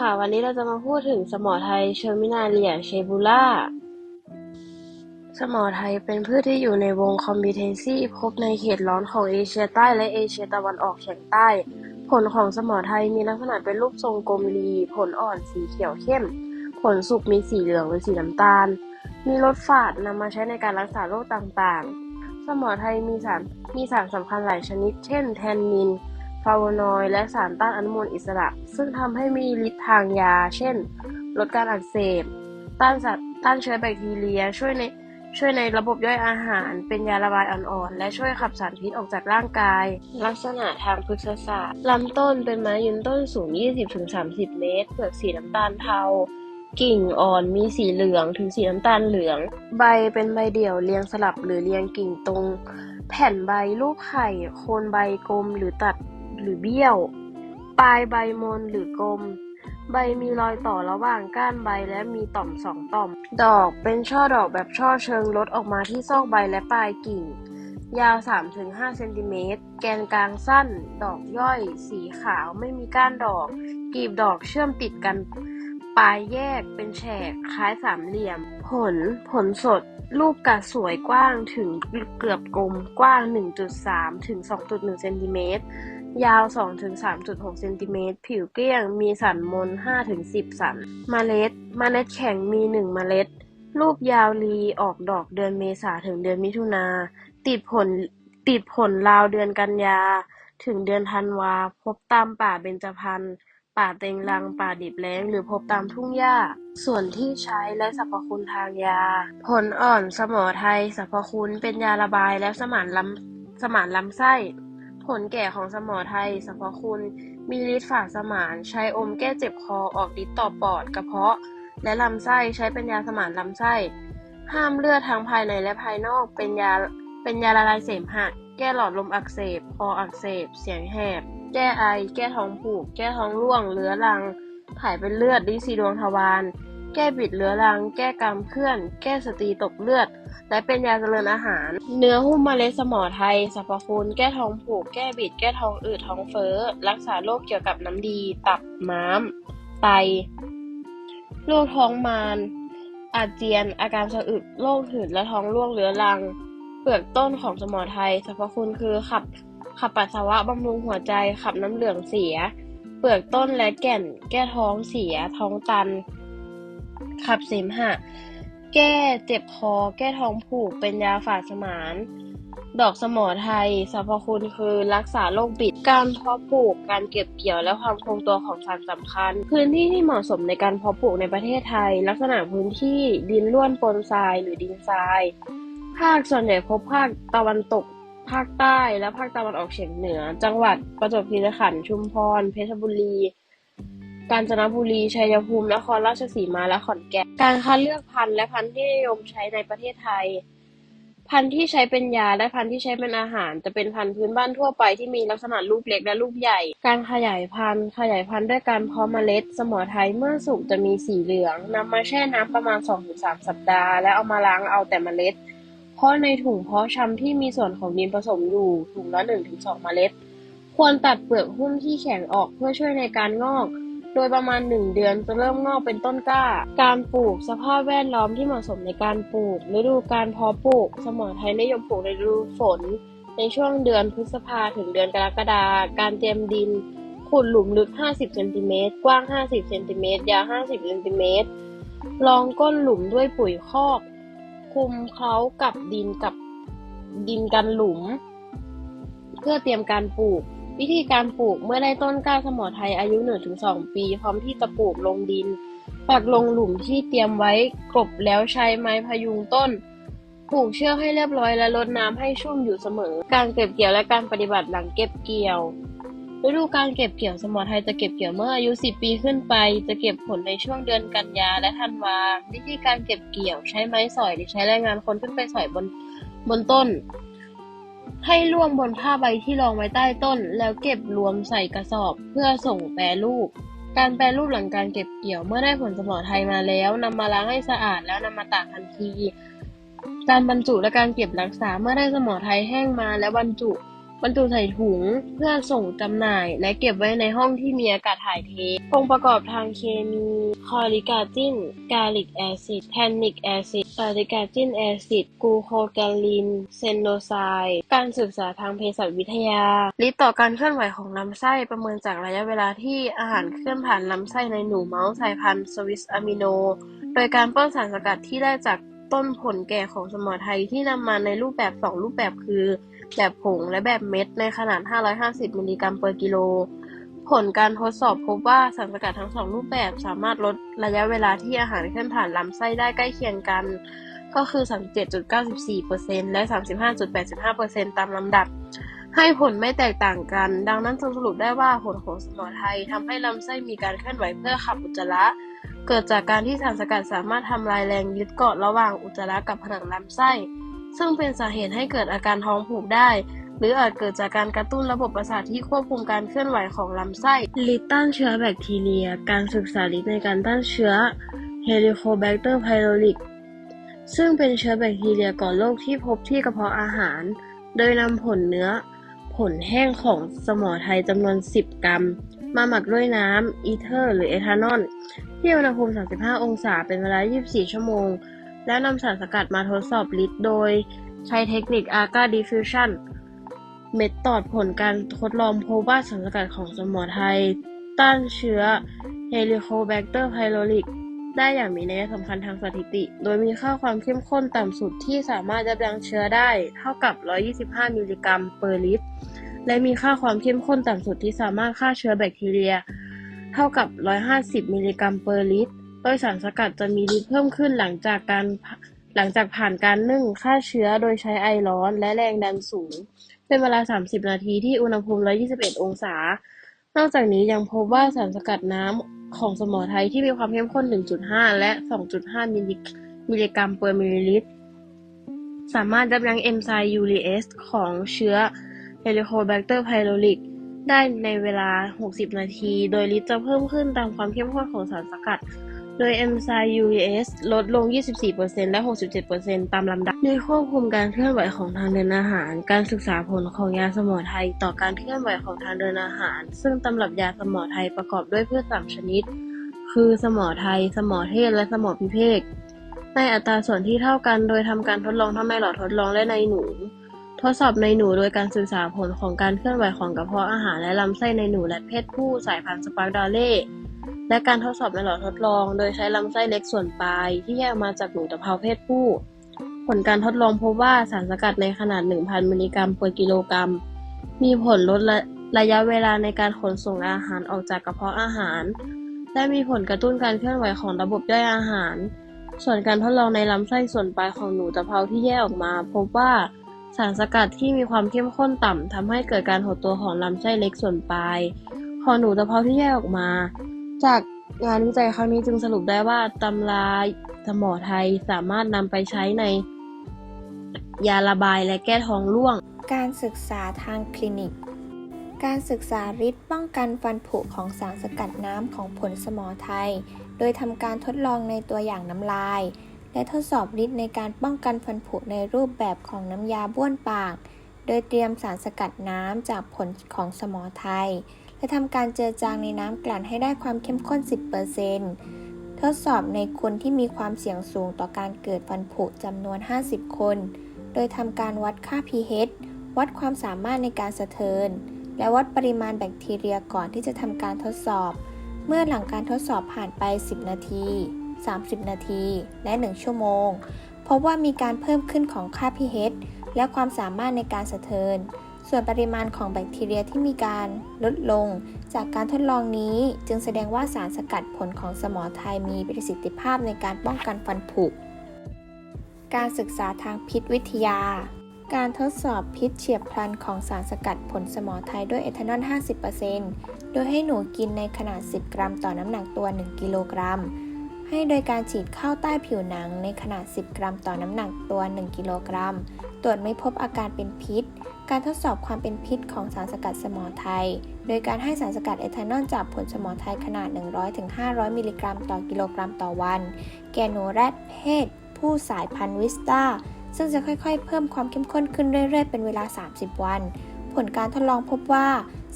ค่ะ วันนี้เราจะมาพูดถึงสมอไทยเชอร์มินาเลียเชบูล่า สมอไทยเป็นพืชที่อยู่ในวงคอมบิเทนซีพบในเขตร้อนของเอเชียใต้และเอเชียตะวันออกเฉียงใต้ ผลของสมอไทยมีลักษณะเป็นรูปทรงกลมรี ผลอ่อนสีเขียวเข้ม ผลสุกมีสีเหลืองหรือสีน้ำตาล มีรสฝาดนำมาใช้ในการรักษาโรคต่างๆ สมอไทยมีสารมีสารสำคัญหลายชนิด เช่น แทนนิน ฟลาโวนอยด์และสารต้านอนุมูลอิสระ ซึ่งทำให้มีฤทธิ์ทางยา เช่น ลดการอักเสบ ต้านสัตว์ต้านเชื้อแบคทีเรีย ช่วยในช่วยในระบบย่อยอาหาร เป็นยาระบายอ่อนๆ และช่วยขับสารพิษออกจากร่างกาย ลักษณะทางพฤกษศาสตร์ลำต้นเป็นไม้ยืนต้นสูง 20-30 เมตร เปลือกสีน้ำตาลเทา กิ่งอ่อนมีสีเหลืองถึงสีน้ำตาลเหลือง ใบเป็นใบเดี่ยวเรียงสลับหรือเรียงกิ่งตรง แผ่นใบรูปไข่ โคนใบกลมหรือตัด หรือเบี้ยว ปลายใบมนหรือกลม ใบมีรอยต่อระหว่างก้านใบและมีต่อมสองต่อม ดอกเป็นช่อดอกแบบช่อเชิงลดออกมาที่ซอกใบและปลายกิ่ง ยาว 3-5 เซนติเมตร แกนกลางสั้น ดอกย่อย สีขาวไม่มีก้านดอกกลีบดอกเชื่อมติดกันปลายแยกเป็นแฉกคล้ายสามเหลี่ยม ผลผลสดลูกกัดสวยกว้างถึงเกือบกลมกว้าง 1.3 ถึง 2.1 เซนติเมตร ยาว 2-3.6 เซนติเมตร ผิวเกลี้ยง มีสันมน 5-10 สัน เมล็ด เมล็ดแข็งมี 1 เมล็ดลูกยาวรีออกดอกเดือนเมษาถึงเดือนมิถุนา ติดผล ติดผลราวเดือนกันยา ถึงเดือนธันวา พบตามป่าเบญจพรรณ ป่าเต็งรัง ป่าดิบแล้ง หรือพบตามทุ่งหญ้า ส่วนที่ใช้และสรรพคุณทางยา ผลอ่อน สมอไทย สรรพคุณเป็นยาระบายและสมานลำสมานลำไส้ ผลแก่ของสมอไทยสรรพคุณ มีฤทธิ์ฝาดสมาน ใช้อมแก้เจ็บคอ ออกฤทธิ์ต่อปอด กระเพาะ และลำไส้ ใช้เป็นยาสมานลำไส้ ห้ามเลือดทั้งภายในและภายนอก เป็นยา เป็นยาละลายเสมหะ แก้หลอดลมอักเสบ คออักเสบ เสียงแหบ แก้ไอ แก้ท้องผูก แก้ท้องร่วง เรื้อรัง ถ่ายเป็นเลือด ดินซีดวงทวาร แก้บิดเรื้อรัง แก้กรามเคลื่อน แก้สตรีตกเลือด และเป็นยาเจริญอาหาร เนื้อหุ้มเมล็ดสมอไทยสรรพคุณแก้ท้องผูก แก้บิด แก้ท้องอืดท้องเฟ้อ รักษาโรคเกี่ยวกับน้ำดี ตับม้าม ไต โรคท้องมารอาเจียน อาการสะอึก โรคหืดและท้องร่วงเรื้อรัง เปลือกต้นของสมอไทยสรรพคุณคือขับ ขับปัสสาวะบำรุงหัวใจ ขับน้ำเหลืองเสีย เปลือกต้นและแก่น แก้ท้องเสีย ท้องตัน ขับเสมหะ แก้เจ็บคอ แก้ท้องผูก เป็นยาฝาดสมาน ดอกสมอไทยสรรพคุณคือรักษาโรคบิด การเพาะปลูก การเก็บเกี่ยวและความคงตัวของสารสำคัญ พื้นที่ที่เหมาะสมในการเพาะปลูกในประเทศไทย ลักษณะพื้นที่ดินร่วนปนทรายหรือดินทราย ภาคส่วนใหญ่พบภาคตะวันตกภาคใต้และภาคตะวันออกเฉียงเหนือ จังหวัดประจวบคีรีขันธ์ชุมพร เพชรบุรี กาญจนบุรี ชัยภูมิ นครราชสีมา และขอนแก่น การคัดเลือกพันธุ์และพันธุ์ที่นิยมใช้ในประเทศไทย พันธุ์ที่ใช้เป็นยาและพันธุ์ที่ใช้เป็นอาหาร จะเป็นพันธุ์พื้นบ้านทั่วไปที่มีลักษณะลูกเล็กและลูกใหญ่ การขยายพันธุ์ ขยายพันธุ์ด้วยการเพาะเมล็ด สมอไทยเมื่อสุกจะมีสีเหลืองนำมาแช่น้ำประมาณ 2-3 สัปดาห์ และเอามาล้างเอาแต่เมล็ด เพราะในถุงเพาะชำที่มีส่วนของดินผสมอยู่ถุงละ1-2 เมล็ด ควรตัดเปลือกหุ้มที่แข็งออกเพื่อช่วยในการงอก โดยประมาณ 1 เดือนจะเริ่มงอกเป็นต้นกล้า การปลูกสภาพแวดล้อมที่เหมาะสมในการปลูกฤดูการเพาะปลูก สมอไทยนิยมปลูกในฤดูฝน ในช่วงเดือนพฤษภาถึงเดือนกรกฎาคมการเตรียมดิน ขุดหลุมลึก 50เซนติเมตรกว้าง 50เซนติเมตรยาว 50เซนติเมตรรองก้นหลุมด้วยปุ๋ยคอก คุมเคล้ากับดินกับดินกันหลุม เพื่อเตรียมการปลูก วิธีการปลูกเมื่อได้ต้นกล้าสมอไทยอายุ 1-2 ปี พร้อมที่จะปลูกลงดิน ปักลงหลุมที่เตรียมไว้กลบแล้วใช้ไม้พยุงต้น ผูกเชือกให้เรียบร้อยและรดน้ำให้ชุ่มอยู่เสมอ การเก็บเกี่ยวและการปฏิบัติหลังเก็บเกี่ยวฤดูการเก็บเกี่ยวสมอไทยจะเก็บเกี่ยวเมื่ออายุ 10 ปีขึ้นไป จะเก็บผลในช่วงเดือนกันยาและธันวา วิธีการเก็บเกี่ยวใช้ไม้สอยหรือใช้แรงงานคนขึ้นไปสอยบนบนต้น ให้ร่วมบนผ้าใบที่รองไว้ใต้ต้น แล้วเก็บรวมใส่กระสอบ เพื่อส่งแปรรูป การแปรรูปหลังการเก็บเกี่ยวเมื่อได้ผลสมอไทยมาแล้วนำมาล้างให้สะอาดแล้วนำมาตากทันที การบรรจุและการเก็บรักษาเมื่อได้สมอไทยแห้งมาแล้วบรรจุ บรรจุใส่ถุงเพื่อส่งจำหน่าย และเก็บไว้ในห้องที่มีอากาศถ่ายเท องค์ประกอบทางเคมีคอลิกาจินกาลิกแอซิดแทนนิกแอซิดกาลิกาจินแอซิดกูโคแกลิน เซนโนไซด์การศึกษาทางเภสัชวิทยาฤทธิ์ต่อการเคลื่อนไหวของลำไส้ประเมินจากระยะเวลาที่อาหารเคลื่อนผ่านลำไส้ในหนูเมาส์สายพันธุ์สวิสอะมิโน โดยการป้อนสารสกัดที่ได้จากต้นผลแก่ของสมอไทยที่นำมาในรูปแบบ 2 รูปแบบคือ แบบผงและแบบเม็ดในขนาด 550 มิลลิกรัมเปอร์กิโล ผลการทดสอบพบว่าสารสกัดทั้งสองรูปแบบสามารถลดระยะเวลาที่อาหารเคลื่อนผ่านลำไส้ได้ใกล้เคียงกัน ก็คือ 37.94%และ 35.85%ตามลำดับ ให้ผลไม่แตกต่างกัน ดังนั้นสรุปได้ว่าผลของสมอไทยทำให้ลำไส้มีการเคลื่อนไหวเพื่อขับอุจจาระเกิดจากการที่สารสกัดสามารถทำลายแรงยึดเกาะระหว่างอุจจาระกับผนังลำไส้ ซึ่งเป็นสาเหตุให้เกิดอาการท้องผูกได้ หรืออาจเกิดจากการกระตุ้นระบบประสาทที่ควบคุมการเคลื่อนไหวของลำไส้ฤทธิ์ต้านเชื้อแบคทีเรีย การศึกษาฤทธิ์ในการต้านเชื้อ Helicobacter pylori ซึ่งเป็นเชื้อแบคทีเรียก่อโรคที่พบที่กระเพาะอาหาร โดยนำผลเนื้อ ผลแห้งของสมอไทยจำนวน 10 กรัม มาหมักด้วยน้ำอีเทอร์ หรือเอทานอลที่อุณหภูมิ 35 องศาเป็นเวลา 24 ชั่วโมง และนำสารสกัดมาทดสอบฤทธิ์โดยใช้เทคนิค Arca Diffusion เมธอดผลการทดลองพบว่าสารสกัดของสมอไทย ต้านเชื้อ Helicobacter pylori ได้อย่างมีนัยสำคัญทางสถิติ โดยมีค่าความเข้มข้นต่ำสุดที่สามารถยับยั้งเชื้อได้เท่ากับ 125 มิลลิกรัมเปอร์ลิตร และมีค่าความเข้มข้นต่ำสุดที่สามารถฆ่าเชื้อแบคทีเรีย เท่ากับ 150 มิลลิกรัมเปอร์ลิตร โดยสารสกัดจะมีฤทธิ์เพิ่มขึ้นหลังจากการหลังจากผ่านการนึ่งฆ่าเชื้อโดยใช้ไอร้อนและแรงดันสูง เป็นเวลา 30 นาทีที่อุณหภูมิ 121 องศา นอกจากนี้ยังพบว่าสารสกัดน้ำของสมอไทยที่มีความเข้มข้น 1.5 และ 2.5 มิลลิมิลลิกรัมเปอร์มิลลิลิตร สามารถยับยั้งเอนไซม์ยูรีเอสของเชื้อ Helicobacter pylori ได้ในเวลา 60 นาที โดยฤทธิ์จะเพิ่มขึ้นตามความเข้มข้นของสารสกัด โดยเอนไซม์ UAS ลดลง 24%และ 67%ตามลำดับในควบคุมการเคลื่อนไหวของทางเดินอาหาร การศึกษาผลของยาสมอไทย ต่อการเคลื่อนไหวของทางเดินอาหาร ซึ่งตำรับยาสมอไทยประกอบด้วยพืชสามชนิด คือสมอไทย สมอเทศ และสมอพิเภก ในอัตราส่วนที่เท่ากัน โดยทำการทดลองทั้งในหลอดทดลองและในหนู ทดสอบในหนูโดยการศึกษาผลของการเคลื่อนไหวของกระเพาะอาหารและลำไส้ในหนูและเพศผู้สายพันธุ์สปาร์กดาเล่ และการทดสอบในหลอดทดลอง โดยใช้ลำไส้เล็กส่วนปลาย ที่แยกมาจากหนูตะเภาเพศผู้ ผลการทดลองพบว่าสารสกัดในขนาด 1,000 มิลลิกรัมต่อกิโลกรัม มีผลลดระระยะเวลาในการขนส่งอาหารออกจากกระเพาะอาหาร และมีผลกระตุ้นการเคลื่อนไหวของระบบย่อยอาหาร ส่วนการทดลองในลำไส้ส่วนปลายของหนูตะเภาที่แยกออกมา พบว่าสารสกัดที่มีความเข้มข้นต่ำทำให้เกิดการหดตัวของลำไส้เล็กส่วนปลาย ของหนูตะเภาที่แยกออกมา จากงานวิจัยครั้งนี้จึงสรุปได้ว่าตำราสมอไทยสามารถนำไปใช้ในยาระบายและแก้ท้องร่วง การศึกษาทางคลินิก การศึกษาฤทธิ์ป้องกันฟันผุของสารสกัดน้ำของผลสมอไทย โดยทำการทดลองในตัวอย่างน้ำลาย และทดสอบฤทธิ์ในการป้องกันฟันผุในรูปแบบของน้ำยาบ้วนปาก โดยเตรียมสารสกัดน้ำจากผลของสมอไทย และทำการเจือจางในน้ำกลั่นให้ได้ความเข้มข้น 10%ทดสอบในคนที่มีความเสี่ยงสูงต่อการเกิดฟันผุจำนวน 50 คน โดยทำการวัดค่า pH วัดความสามารถในการสะเทินและวัดปริมาณแบคทีเรียก่อนที่จะทำการทดสอบ เมื่อหลังการทดสอบผ่านไป 10 นาที 30 นาที และ 1 ชั่วโมง พบว่ามีการเพิ่มขึ้นของค่า pH และความสามารถในการสะเทิน ส่วนปริมาณของแบคทีเรียที่มีการลดลง จากการทดลองนี้จึงแสดงว่าสารสกัดผลของสมอไทยมีประสิทธิภาพในการป้องกันฟันผุ การศึกษาทางพิษวิทยา การทดสอบพิษเฉียบพลันของสารสกัดผลสมอไทยด้วยเอทานอล 50%โดยให้หนูกินในขนาด 10 กรัมต่อน้ำหนักตัว 1 กิโลกรัม ให้โดยการฉีดเข้าใต้ผิวหนังในขนาด 10 กรัมต่อน้ำหนักตัว 1 กิโลกรัม ตรวจไม่พบอาการเป็นพิษ การทดสอบความเป็นพิษของสารสกัดสมอไทย โดยการให้สารสกัดเอทานอลจากผลสมอไทยขนาด 100-500 มิลลิกรัมต่อกิโลกรัมต่อวัน แก่หนูแรดเพศ ผู้สายพันธุ์วิสตาซึ่งจะค่อยๆ เพิ่มความเข้มข้นขึ้นเรื่อยๆ เป็นเวลา 30 วัน ผลการทดลองพบว่า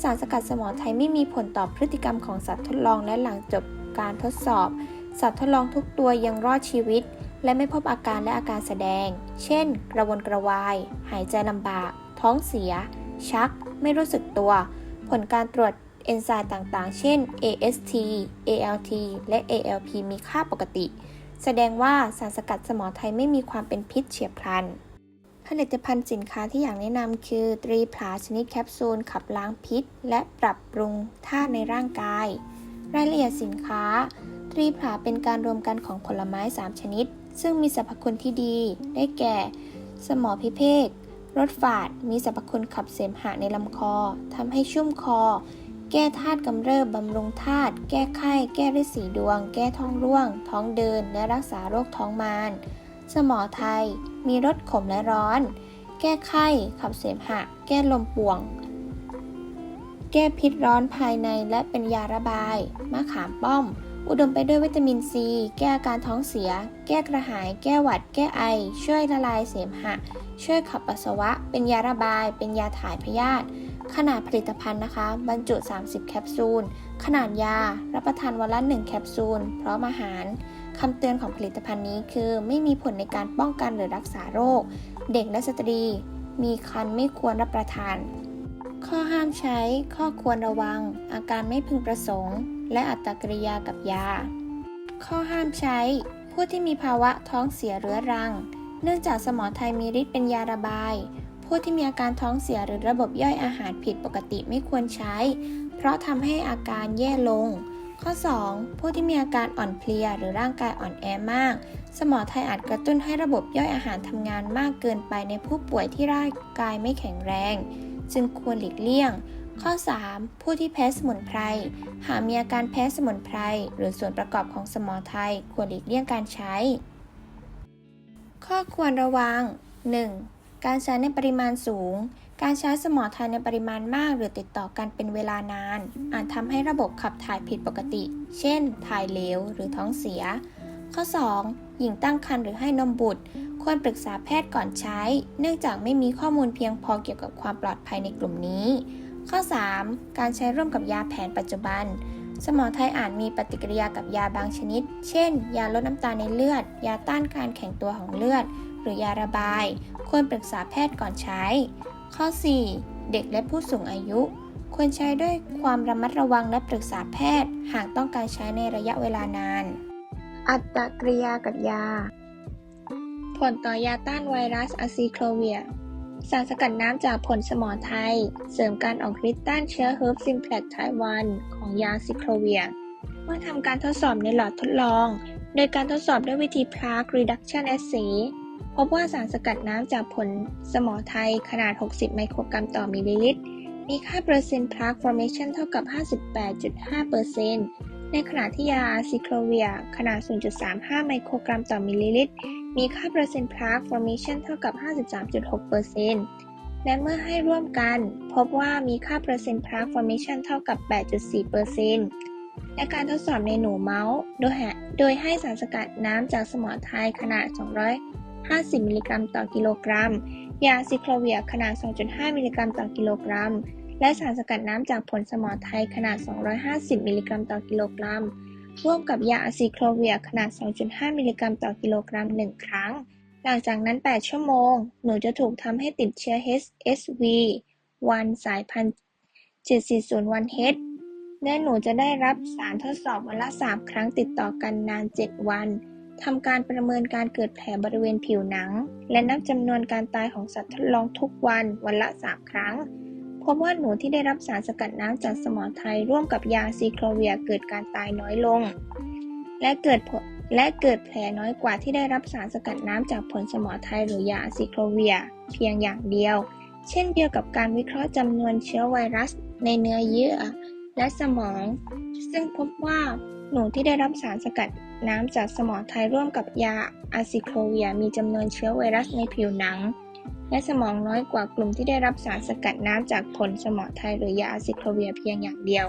สารสกัดสมอไทยไม่มีผลต่อพฤติกรรมของสัตว์ทดลองและหลังจบการทดสอบ สัตว์ทดลองทุกตัวยังรอดชีวิต และไม่พบอาการและอาการแสดง เช่น กระวนกระวาย หายใจลำบาก ท้องเสีย ชัก ไม่รู้สึกตัว ผลการตรวจเอนไซม์ต่างๆ เช่น AST ALT และ ALP มีค่าปกติ แสดงว่าสารสกัดสมอไทยไม่มีความเป็นพิษเฉียบพลัน ผลิตภัณฑ์สินค้าที่อยากแนะนำคือ ตรีผลาชนิดแคปซูล ขับล้างพิษ และปรับปรุงธาตุในร่างกาย รายละเอียดสินค้า ตรีผลาเป็นการรวมกันของผลไม้ 3 ชนิด ซึ่งมีสรรพคุณที่ดี ได้แก่ สมอพิเภก รสฝาดมีสรรพคุณขับเสมหะในลำคอทำให้ชุ่มคอ แก้ธาตุกำเริบบำรุงธาตุแก้ไข้ แก้ฤทธิ์สีดวง แก้ท้องร่วง ท้องเดิน และรักษาโรคท้องมาร สมอไทย มีรสขมและร้อน แก้ไข้ ขับเสมหะ แก้ลมป่วง แก้พิษร้อนภายในและเป็นยาระบาย มะขามป้อม อุดมไปด้วยวิตามินซี แก้อาการท้องเสีย แก้กระหาย แก้หวัด แก้ไอ ช่วยละลายเสมหะ ช่วยขับปัสสาวะ เป็นยาระบาย เป็นยาถ่ายพยาธิ ขนาดผลิตภัณฑ์นะคะ บรรจุ 30 แคปซูล ขนาดยา รับประทานวันละ 1 แคปซูล พร้อมอาหาร คำเตือนของผลิตภัณฑ์นี้คือ ไม่มีผลในการป้องกันหรือรักษาโรค เด็กและสตรี มีคันไม่ควรรับประทาน ข้อห้ามใช้ ข้อควรระวัง อาการไม่พึงประสงค์ และอัตกริยากับยา ข้อห้ามใช้ ผู้ที่มีภาวะท้องเสียเรื้อรัง เนื่องจากสมอไทยมีฤทธิ์เป็นยาระบาย ผู้ที่มีอาการท้องเสียหรือระบบย่อยอาหารผิดปกติไม่ควรใช้ เพราะทำให้อาการแย่ลง ข้อ 2. ผู้ที่มีอาการอ่อนเพลียหรือร่างกายอ่อนแอมาก สมอไทยอาจกระตุ้นให้ระบบย่อยอาหารทำงานมากเกินไปในผู้ป่วยที่ร่างกายไม่แข็งแรง จึงควรหลีกเลี่ยง ข้อ 3. ผู้ที่แพ้สมุนไพร หากมีอาการแพ้สมุนไพร หรือส่วนประกอบของสมอไทยควรหลีกเลี่ยงการใช้ ข้อควรระวัง 1. การใช้ในปริมาณสูง การใช้สมอไทยในปริมาณมาก หรือติดต่อกันเป็นเวลานาน อาจทำให้ระบบขับถ่ายผิดปกติ เช่น ถ่ายเหลว หรือท้องเสีย ข้อ 2. หญิงตั้งครรภ์หรือให้นมบุตรควรปรึกษาแพทย์ก่อนใช้ เนื่องจากไม่มีข้อมูลเพียงพอเกี่ยวกับความปลอดภัยในกลุ่มนี้ ข้อ 3. การใช้ร่วมกับยาแผนปัจจุบัน สมอไทยอาจมีปฏิกิริยากับยาบางชนิด เช่น ยาลดน้ำตาลในเลือด ยาต้านการแข็งตัวของเลือด หรือยาระบาย ควรปรึกษาแพทย์ก่อนใช้ ข้อ 4. เด็กและผู้สูงอายุ ควรใช้ด้วยความระมัดระวังและปรึกษาแพทย์ หากต้องการใช้ในระยะเวลานาน อัตกริยากับยา ผลต่อยาต้านไวรัสอะซิโคลเวีย สารสกัดน้ำจากผลสมอไทย เสริมการออกฤทธิ์ต้านเชื้อเฮิร์บซิมแพลกไทวันของยาซิโคลเวีย เมื่อทำการทดสอบในหลอดทดลอง โดยการทดสอบด้วยวิธี Plaque Reduction Assay พบว่าสารสกัดน้ำจากผลสมอไทยขนาด 60 ไมโครกรัมต่อมิลลิลิตร มีค่าเปอร์เซ็นต์ Plaque Formation เท่ากับ 58.5%ในขณะที่ยาซิโคลเวียขนาด 0.35 ไมโครกรัมต่อมิลลิลิตร มีค่าเปอร์เซ็นต์ Plaque Formation เท่ากับ 53.6%และเมื่อให้ร่วมกัน พบว่ามีค่าเปอร์เซ็นต์ Plaque Formation เท่ากับ 8.4%และการทดสอบในหนูเมาส์โดยให้โดยให้สารสกัดน้ำจากสมอไทยขนาด 250 มิลลิกรัมต่อกิโลกรัม ยาซิโคลเวียขนาด 2.5 มิลลิกรัมต่อกิโลกรัม และสารสกัดน้ำจากผลสมอไทยขนาด 250 มิลลิกรัมต่อกิโลกรัม ร่วมกับยาอะซิโคลเวียขนาด 2.5 มิลลิกรัมต่อกิโลกรัม 1 ครั้ง หลังจากนั้น 8 ชั่วโมง หนูจะถูกทำให้ติดเชื้อ HSV 1สายพันธุ์ 7401H และหนูจะได้รับสารทดสอบวันละ 3 ครั้งติดต่อกันนาน 7 วันทำการประเมินการเกิดแผลบริเวณผิวหนัง และนับจำนวนการตายของสัตว์ทดลองทุกวันวันละ 3 ครั้ง พบว่าหนูที่ได้รับสารสกัดน้ำจากสมอไทยร่วมกับยาซีโคลเวียเกิดการตายน้อยลง และเกิดและเกิดแผลน้อยกว่าที่ได้รับสารสกัดน้ำจากผลสมอไทยหรือยาซิโคลเวีย เพียงอย่างเดียว เช่นเดียวกับการวิเคราะห์จำนวนเชื้อไวรัสในเนื้อเยื่อและสมอง ซึ่งพบว่าหนูที่ได้รับสารสกัดน้ำจากสมอไทยร่วมกับยาอะซิโคลเวียมีจำนวนเชื้อไวรัสในผิวหนัง และสมองน้อยกว่ากลุ่มที่ได้รับสารสกัดน้ำจากผลสมอไทยหรือยาอะซิโคเวียเพียงอย่างเดียว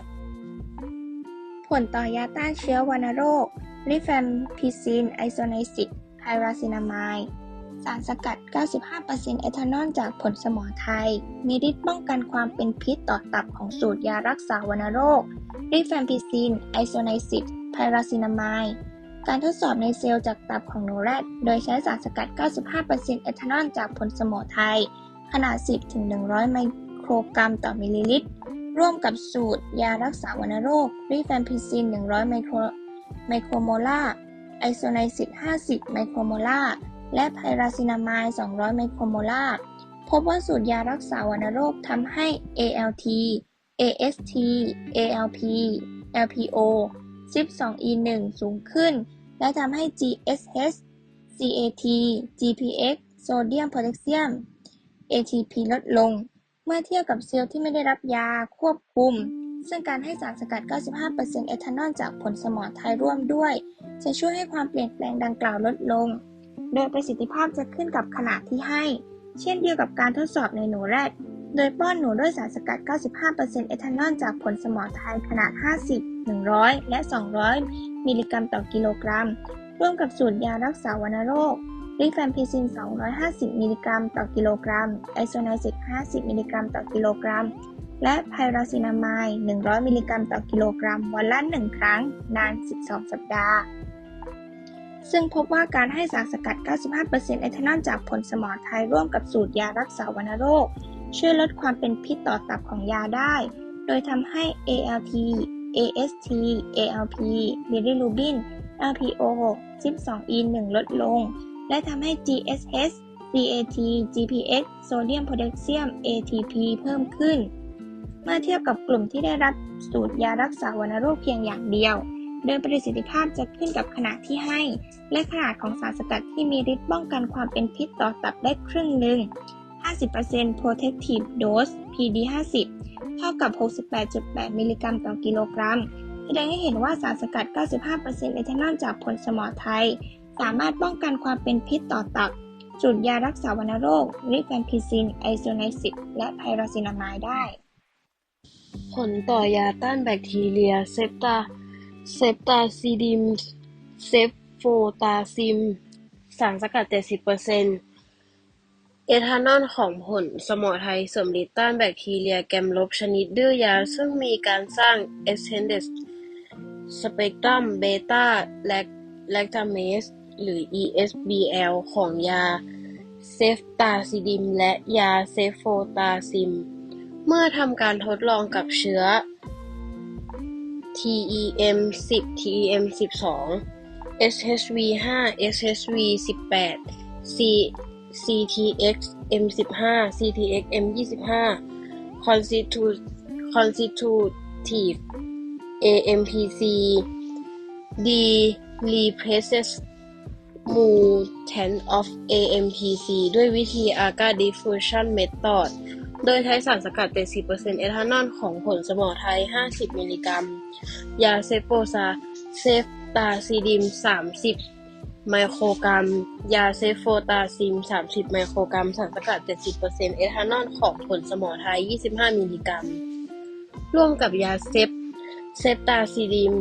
ผลต่อยาต้านเชื้อวัณโรคริแฟมพิซินไอโซไนซิกไพราซินามายสารสกัด 95%เอทานอลจากผลสมอไทย มีฤทธิ์ป้องกันความเป็นพิษต่อตับของสูตรยารักษาวัณโรคริแฟมพิซินไอโซไนซิตไพราซินามาย การทดสอบในเซลล์จากตับของหนูแรด โดยใช้สารสกัด 95%เอทานอลจากผลสมอไทย ขนาด 10-100 ไมโครกรัมต่อมิลลิลิตร ร่วมกับสูตร ยารักษาวัณโรคริแฟมพิซิน 100 ไมโครไมโครโมลาร์ไอโซไนซิต50 ไมโครโมลาร์และไพราซินามาย 200 ไมโครโมลาร์พบว่าสูตรยารักษาวัณโรคทำให้ ALT, AST, ALP, LPO, CYP2E1 สูงขึ้น และทำให้ GSH, CAT, GPX, โซเดียมโพแทสเซียม ATP ลดลง เมื่อเทียบกับเซลล์ที่ไม่ได้รับยาควบคุม ซึ่งการให้สารสกัด 95%เอทานอลจากผลสมอไทยร่วมด้วย จะช่วยให้ความเปลี่ยนแปลงดังกล่าวลดลง โดยประสิทธิภาพจะขึ้นกับขนาดที่ให้ เช่นเดียวกับการทดสอบในหนูแรดโดยป้อนหนูด้วยสารสกัด 95%เอทานอลจากผลสมอไทยขนาด 50 100 และ 200 มิลลิกรัมต่อกิโลกรัม ร่วมกับสูตรยารักษาวัณโรคริแฟมพิซิน 250 มิลลิกรัมต่อกิโลกรัม ไอโซไนซิต50 มิลลิกรัมต่อกิโลกรัม และไพราซินามาย 100 มิลลิกรัมต่อกิโลกรัม วันละ 1 ครั้ง นาน 12 สัปดาห์ ซึ่งพบว่าการให้สารสกัด 95%เอทานอลจากผลสมอไทยร่วมกับสูตรยารักษาวัณโรค ช่วยลดความเป็นพิษต่อตับของยาได้ โดยทำให้ ALT, AST, ALP, bilirubin, LPO, CYP2E1 ลดลง และทำให้ GSH, CAT, GPX โซเดียมโพแทสเซียม ATP เพิ่มขึ้น เมื่อเทียบกับกลุ่มที่ได้รับสูตรยารักษาวัณโรคเพียงอย่างเดียว โดยประสิทธิภาพจะขึ้นกับขนาดที่ให้ และขนาดของสารสกัดที่มีฤทธิ์ป้องกันความเป็นพิษต่อตับได้ครึ่งหนึ่ง 50% protective dose PD 50เท่ากับ 68.8 มิลลิกรัมต่อกิโลกรัม แสดงให้เห็นว่าสารสกัด 95%เอทานอลจากผลสมอไทย สามารถป้องกันความเป็นพิษต่อตับสูตรยารักษาวัณโรคริแฟมพิซิน ไอโซไนซิตและไพราซินามายได้ ผลต่อยาต้านแบคทีเรียเซปตาเซปตาซิดิมเซฟโฟตาซิม สารสกัด 70% เอทานอลของผลสมอไทยเสริมฤทธิ์ต้านแบคทีเรียแกมลบชนิดดื้อยา ซึ่งมีการสร้าง extended spectrum beta lactamase หรือ ESBL ของยาเซฟตาซิดิม และยาเซฟโฟตาซิม เมื่อทำการทดลองกับเชื้อ TEM 10 TEM 12 SHV 5 SHV 18 C CTX M 15 CTX M 25 Constitu- Constitutive AMPC D replaces mutant of AMPC ด้วยวิธี AGA diffusion method โดยใช้สารสกัด 70%เอทานอลของผลสมอไทย 50 มิลลิกรัม ยาเซโปซาเซฟตาซิดิม 30 ไมโครกรัม ยาเซฟโฟตาซิม 30 ไมโครกรัม สารสกัด 70%เอทานอลของผลสมอไทย 25 มิลลิกรัม ร่วมกับยาเซฟเซฟตาซิดิม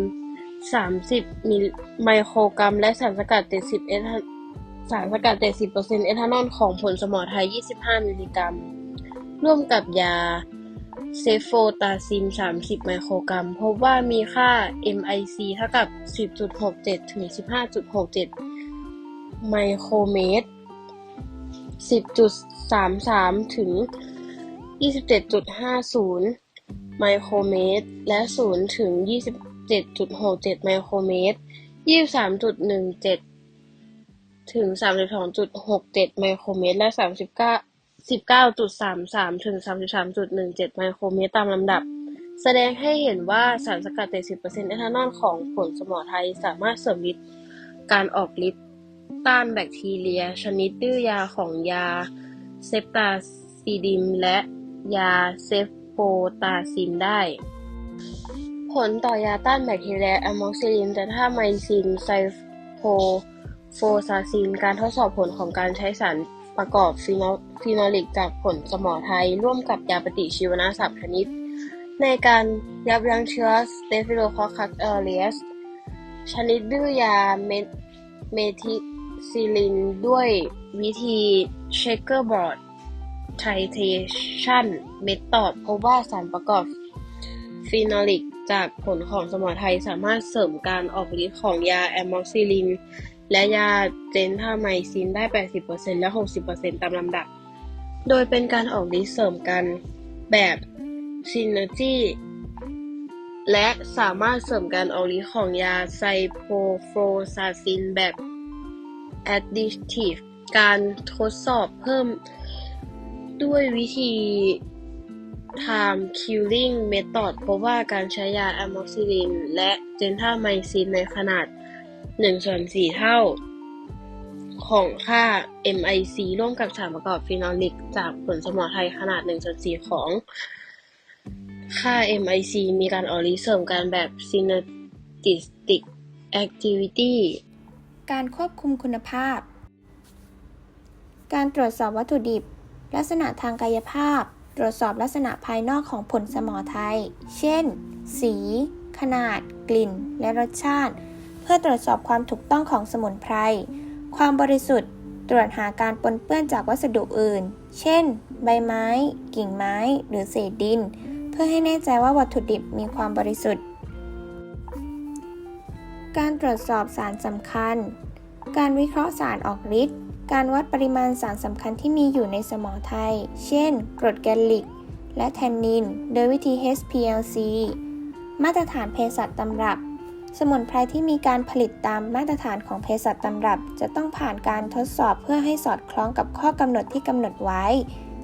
30 มิลไมโครกรัม และสารสกัด 70 เอทาสารสกัด 70%เอทานอลของผลสมอไทย 25 มิลลิกรัม ร่วมกับยาเซฟโฟตาซิม 30 ไมโครกรัม พบว่ามีค่า MIC เท่ากับ 10.67 ถึง 15.67 ไมโครเมตร 10.33 ถึง 27.50 ไมโครเมตร และ 0 ถึง 27.67 ไมโครเมตร 23.17 ถึง 32.67 ไมโครเมตร และ 39 19.33 ถึง 33.17 ไมโครเมตรตามลำดับ แสดงให้เห็นว่าสารสกัด 70%เอทานอลของผลสมอไทยสามารถเสริมฤทธิ์การออกฤทธิ์ ต้านแบคทีเรีย ชนิดดื้อยาของยาเซปตาซิดิมและยาเซฟโฟตาซิมได้ ผลต่อยาต้านแบคทีเรียอะม็อกซิลินเบต้าไมซินไซโคโฟซาซิน การทดสอบผลของการใช้สารประกอบฟีนฟีโนลิกจากผลสมอไทย ร่วมกับยาปฏิชีวนะสามชนิด ในการยับยั้งเชื้อ Staphylococcus aureus ชนิดดื้อยาเมทิ ซิลินด้วยวิธี checkerboard titration method พบว่าสารประกอบฟีนอลิกจากผลของสมอไทยสามารถเสริมการออกฤทธิ์ของยาแอมมอกซิลิน และยาเจนทาไมซินได้ 80%และ 60%ตามลำดับ โดยเป็นการออกฤทธิ์เสริมกันแบบซินเนอร์จีและสามารถเสริมการออกฤทธิ์ของยาไซโปโฟซาซินแบบ additive การทดสอบเพิ่มด้วยวิธี time killing method พบว่าการใช้ยาอะม็อกซิลิน และเจนทาไมซินในขนาด1ส่วน4เท่า ของค่า MIC ร่วมกับสารประกอบฟีนอลิก จากผลสมอไทยขนาด1ส่วน4ของ ค่า MIC มีการออกฤทธิ์เสริมกันแบบ synergistic activity การควบคุมคุณภาพ การตรวจสอบวัตถุดิบ ลักษณะทางกายภาพ ตรวจสอบลักษณะภายนอกของผลสมอไทย เช่น สี ขนาด กลิ่น และรสชาติ เพื่อตรวจสอบความถูกต้องของสมุนไพร ความบริสุทธิ์ ตรวจหาการปนเปื้อนจากวัสดุอื่น เช่น ใบไม้ กิ่งไม้ หรือเศษดิน เพื่อให้แน่ใจว่าวัตถุดิบมีความบริสุทธิ์ การตรวจสอบสารสำคัญ การวิเคราะห์สารออกฤทธิ์ การวัดปริมาณสารสำคัญที่มีอยู่ในสมองไทย เช่น กรดแกลลิก และแทนนิน โดยวิธี HPLC มาตรฐานเภสัชตำรับ สมุนไพรที่มีการผลิตตามมาตรฐานของเภสัชตำรับ จะต้องผ่านการทดสอบเพื่อให้สอดคล้องกับข้อกำหนดที่กำหนดไว้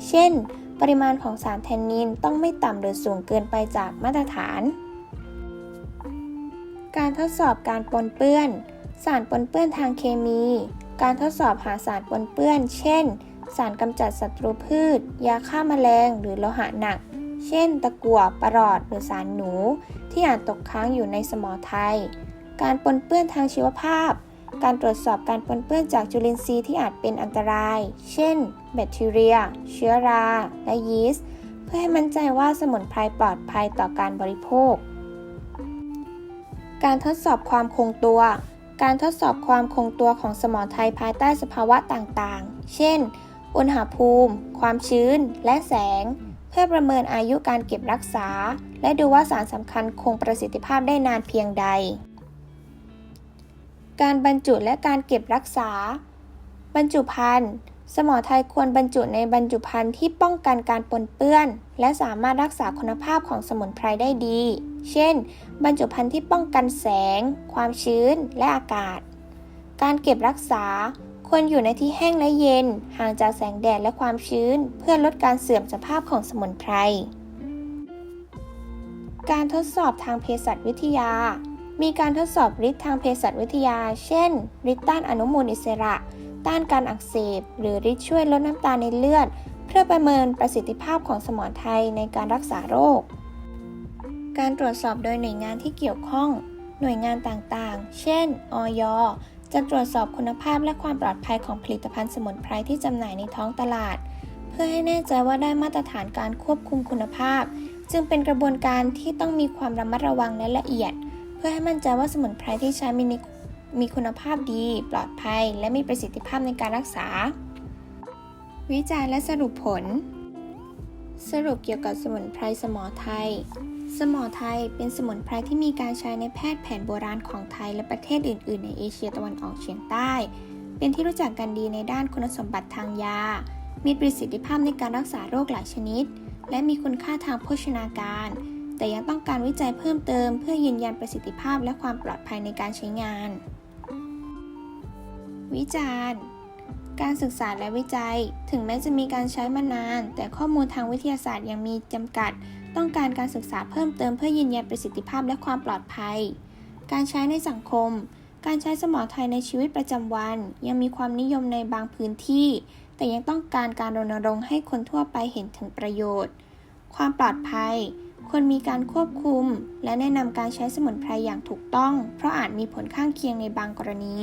เช่น ปริมาณของสารแทนนินต้องไม่ต่ำหรือสูงเกินไปจากมาตรฐาน การทดสอบการปนเปื้อน สารปนเปื้อนทางเคมี การทดสอบหาสารปนเปื้อน เช่น สารกำจัดศัตรูพืช ยาฆ่าแมลง หรือโลหะหนัก เช่น ตะกั่วปรอดหรือสารหนู ที่อาจตกค้างอยู่ในสมอไทย การปนเปื้อนทางชีวภาพ การตรวจสอบการปนเปื้อนจากจุลินทรีย์ที่อาจเป็นอันตราย เช่น แบคทีเรีย เชื้อรา และยีสต์ เพื่อให้มั่นใจว่าสมุนไพรปลอดภัยต่อการบริโภค การทดสอบความคงตัว การทดสอบความคงตัวของสมอไทยภายใต้สภาวะต่างๆ เช่น อุณหภูมิ ความชื้น และแสง เพื่อประเมินอายุการเก็บรักษา และดูว่าสารสำคัญคงประสิทธิภาพได้นานเพียงใด การบรรจุและการเก็บรักษา บรรจุภัณฑ์ สมอไทยควรบรรจุในบรรจุภัณฑ์ที่ป้องกันการปนเปื้อน และสามารถรักษาคุณภาพของสมุนไพรได้ดี เช่น บรรจุภัณฑ์ที่ป้องกันแสง ความชื้น และอากาศ การเก็บรักษาควรอยู่ในที่แห้งและเย็น ห่างจากแสงแดดและความชื้น เพื่อลดการเสื่อมสภาพของสมุนไพร การทดสอบทางเภสัชวิทยา มีการทดสอบฤทธิ์ทางเภสัชวิทยา เช่นฤทธิ์ต้านอนุมูลอิสระ ต้านการอักเสบ หรือฤทธิ์ช่วยลดน้ำตาลในเลือด เพื่อประเมินประสิทธิภาพของสมอไทยในการรักษาโรค การตรวจสอบโดยหน่วยงานที่เกี่ยวข้อง หน่วยงานต่างๆ เช่น อยจะตรวจสอบคุณภาพและความปลอดภัยของผลิตภัณฑ์สมุนไพรที่จำหน่ายในท้องตลาด เพื่อให้แน่ใจว่าได้มาตรฐานการควบคุมคุณภาพ จึงเป็นกระบวนการที่ต้องมีความระมัดระวังและละเอียด เพื่อให้มั่นใจว่าสมุนไพรที่ใช้มี มีคุณภาพดี ปลอดภัย และมีประสิทธิภาพในการรักษา วิจัยและสรุปผล สรุปเกี่ยวกับสมุนไพรสมอไทย สมอไทยเป็นสมุนไพรที่มีการใช้ในแพทย์แผนโบราณของไทยและประเทศอื่น ๆ ในเอเชียตะวันออกเฉียงใต้ เป็นที่รู้จักกันดีในด้านคุณสมบัติทางยา มีประสิทธิภาพในการรักษาโรคหลายชนิด และมีคุณค่าทางโภชนาการแต่ยังต้องการวิจัยเพิ่มเติมเพื่อยืนยันประสิทธิภาพและความปลอดภัยในการใช้งาน วิจารณ์ การศึกษาและวิจัย ถึงแม้จะมีการใช้มานาน แต่ข้อมูลทางวิทยาศาสตร์ยังมีจำกัด ต้องการการศึกษาเพิ่มเติมเพื่อยืนยันประสิทธิภาพและความปลอดภัย การใช้ในสังคม การใช้สมอไทยในชีวิตประจำวัน ยังมีความนิยมในบางพื้นที่ แต่ยังต้องการการรณรงค์ให้คนทั่วไปเห็นถึงประโยชน์ ความปลอดภัยควรมีการควบคุม และแนะนำการใช้สมุนไพรอย่างถูกต้อง เพราะอาจมีผลข้างเคียงในบางกรณี